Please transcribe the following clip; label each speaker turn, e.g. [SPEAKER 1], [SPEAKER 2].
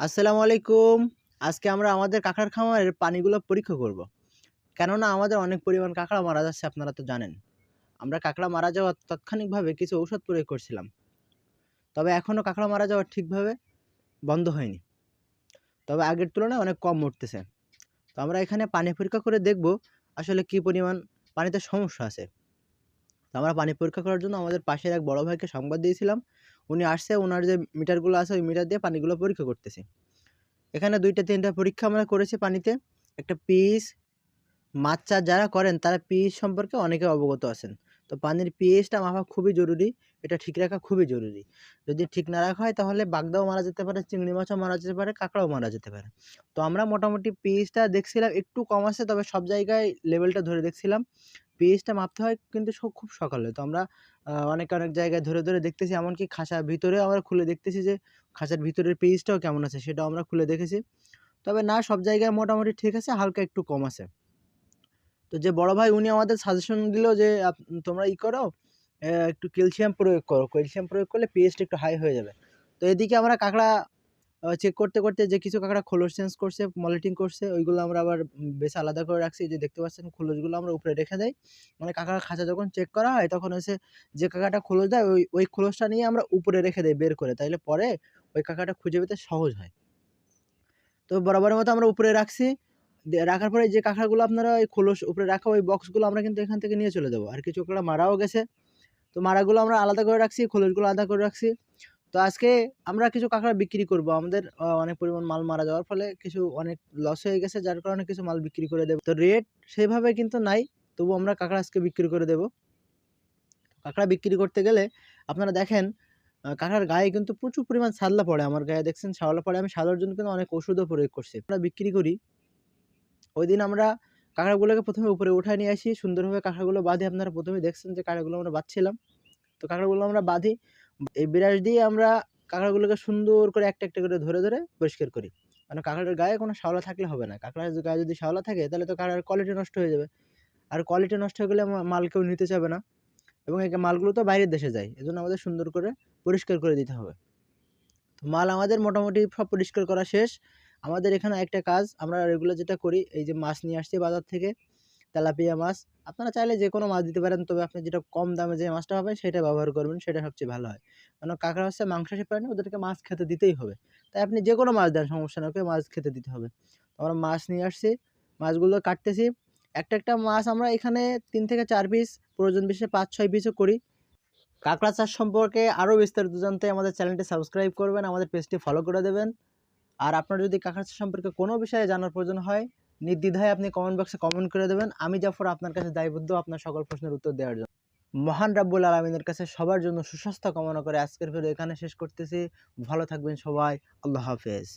[SPEAKER 1] আসসালামু আলাইকুম। আজকে আমরা আমাদের কাঁকড়ার খামারের পানিগুলো পরীক্ষা করব। কেননা আমাদের অনেক পরিমাণ কাঁকড়া মারা যাচ্ছে, আপনারা তো জানেন। আমরা কাঁকড়া মারা যাওয়ার তাৎক্ষণিকভাবে কিছু ঔষধ প্রয়োগ করছিলাম। তবে এখনও কাঁকড়া মারা যাওয়া ঠিকভাবে বন্ধ হয়নি। তবে আগের তুলনায় অনেক কম মরতেছে। তো আমরা এখানে পানি পরীক্ষা করে দেখব আসলে কি পরিমাণ পানিতে সমস্যা আছে। আমরা পানি পরীক্ষা করার জন্য আমাদের পাশের এক বড় ভাইকে সংবাদ দিয়েছিলাম। উনি আসছে ওনার যে মিটারগুলো আছে, ওই মিটার দিয়ে পানিগুলো পরীক্ষা করতেছে। এখানে দুইটা, তিনটা পরীক্ষা আমরা করেছি পানিতে। একটা পিএইচ মাছ যারা করেন, তারা পিএইচ সম্পর্কে অনেকে অবগত আছেন। তো পানির পিএইচটা মাপা খুবই জরুরি, এটা ঠিক রাখা খুবই জরুরি। যদি ঠিক না রাখা হয়, তাহলে বাগদাও মারা যেতে পারে, চিংড়ি মাছও মারা যেতে পারে, কাঁকড়াও মারা যেতে পারে। তো আমরা মোটামুটি পিএইচটা দেখছিলাম, একটু কম আছে, তবে সব জায়গায় লেভেলটা ধরে দেখছিলাম। পিএইচটা মাপতে হয় কিন্তু খুব সকালে। তো আমরা অনেক অনেক জায়গায় ধরে ধরে দেখতেছি। এমনকি খাঁচার ভিতরে আমরা খুলে দেখতেছি যে, খাঁচার ভিতরের পেজটাও কেমন আছে সেটাও আমরা খুলে দেখেছি। তবে না, সব জায়গায় মোটামুটি ঠিক আছে, হালকা একটু কম আছে। তো যে বড় ভাই, উনি আমাদের সাজেশন দিল যে তোমরা ই করো একটু ক্যালসিয়াম প্রয়োগ করো। ক্যালসিয়াম প্রয়োগ করলে পিএইচটা একটু হাই হয়ে যাবে। তো এদিকে আমরা কাঁকড়া চেক করতে করতে যে কিছু কাঁকড়া খোলস চেঞ্জ করছে মলিটিং করছে, ওইগুলো আমরা আবার বেশ আলাদা করে রাখছি। যে দেখতে পাচ্ছেন, খোলসগুলো আমরা উপরে রেখে দেয় মানে কাঁকড়ার খাঁচা যখন চেক করা হয়, তখন হচ্ছে যে কাঁকড়াটা খোলস দেয়, ওই ওই খোলসটা নিয়ে আমরা উপরে রেখে দেই বের করে। তাইলে পরে ওই কাঁকড়াটা খুঁজে পেতে সহজ হয়। তো বরাবরের মতো আমরা উপরে রাখছি। দিয়ে রাখার পরে যে কাঁকড়াগুলো আপনারা ওই খোলস উপরে রাখা ওই বক্সগুলো আমরা কিন্তু এখান থেকে নিয়ে চলে যাব। আর কিছু কাঁকড়া মারাও গেছে। তো মারাগুলো আমরা আলাদা করে রাখছি, খোলসগুলো আলাদা করে রাখছি। তো আজকে আমরা কিছু কাঁকড়া বিক্রি করব। আমাদের অনেক পরিমাণ মাল মারা যাওয়ার ফলে কিছু অনেক লস হয়ে গেছে, যার কারণে কিছু মাল বিক্রি করে দেবো। তো রেট সেইভাবে কিন্তু নাই তবু আমরা কাঁকড়া আজকে বিক্রি করে দেবো। কাঁকড়া বিক্রি করতে গেলে আপনারা দেখেন কাঁকড়ার গায়ে কিন্তু প্রচুর পরিমাণ ছাদলা পড়ে। আমার গায়ে দেখছেন ছাওলা পড়ে, আমি সাদার জন্য কিন্তু অনেক ওষুধও প্রয়োগ করছি। আমরা বিক্রি করি। ওই দিন আমরা কাঁকড়াগুলোকে প্রথমে উপরে উঠায় নিয়ে আসি। সুন্দরভাবে কাঁকড়াগুলো বাঁধি। আপনারা প্রথমে দেখছেন যে কাঁকড়াগুলো আমরা বাঁধছিলাম। তো কাঁকড়াগুলো আমরা বাঁধি। এই বিরাস দিয়ে আমরা কাঁকড়াগুলোকে সুন্দর করে একটা একটা করে ধরে ধরে পরিষ্কার করি। মানে কাঁকড়ার গায়ে কোনো শ্যাওলা থাকলে হবে না। কাঁকড়ার গায়ে যদি শ্যাওলা থাকে, তাহলে তো কাঁকড়ার কোয়ালিটি নষ্ট হয়ে যাবে। আর কোয়ালিটি নষ্ট হয়ে গেলে মাল কেউ নিতে চাবে না। এবং এই মালগুলো তো বাইরের দেশে যায়। এজন্য আমাদের সুন্দর করে পরিষ্কার করে দিতে হবে। তো মাল আমাদের মোটামুটি সব পরিষ্কার করা শেষ। আমাদের এখানে একটা কাজ, আমরা রেগুলার যেটা করি, এই যে মাছ নিয়ে আসছি বাজার থেকে। তেলাপিয়া মাছ। আপনারা চাইলে যে কোনো মাছ দিতে পারেন, তবে আপনি যেটা কম দামে যে মাছটা পাবেন, সেটা ব্যবহার করবেন, সেটা সবচেয়ে ভালো হয়। কারণ কাঁকড়া হচ্ছে মাংসাশী প্রাণী, ওদেরকে মাছ খেতে দিতেই হবে। তাই আপনি যে কোনো মাছ দেন, সমস্যা না ওকে মাছ খেতে দিতে হবে। আমরা মাছ নিয়ে আসছি, মাছগুলো কাটতেছি। একটা একটা মাছ আমরা এখানে তিন থেকে চার পিস প্রয়োজন বিশেষে পাঁচ, ছয় পিসও করি। কাঁকড়া চাষ সম্পর্কে আরও বিস্তারিত জানতে আমাদের চ্যানেলটি সাবস্ক্রাইব করবেন, আমাদের পেজটি ফলো করে দেবেন। আর আপনার যদি কাঁকড়া চাষ সম্পর্কে কোনো বিষয়ে জানার প্রয়োজন হয় নির্দ্বিধায় আপনি কমেন্ট বক্সে কমেন্ট করে দেবেন। আমি জাফর আপনার কাছে দায়বদ্ধ, আপনার সকল প্রশ্নের উত্তর দেওয়ার জন্য। মহান রাব্বুল আলমিনের কাছে সবার জন্য সুস্বাস্থ্য কামনা করে আজকের ভিডিও এখানে শেষ করতেছি। ভালো থাকবেন সবাই। আল্লাহ হাফেজ।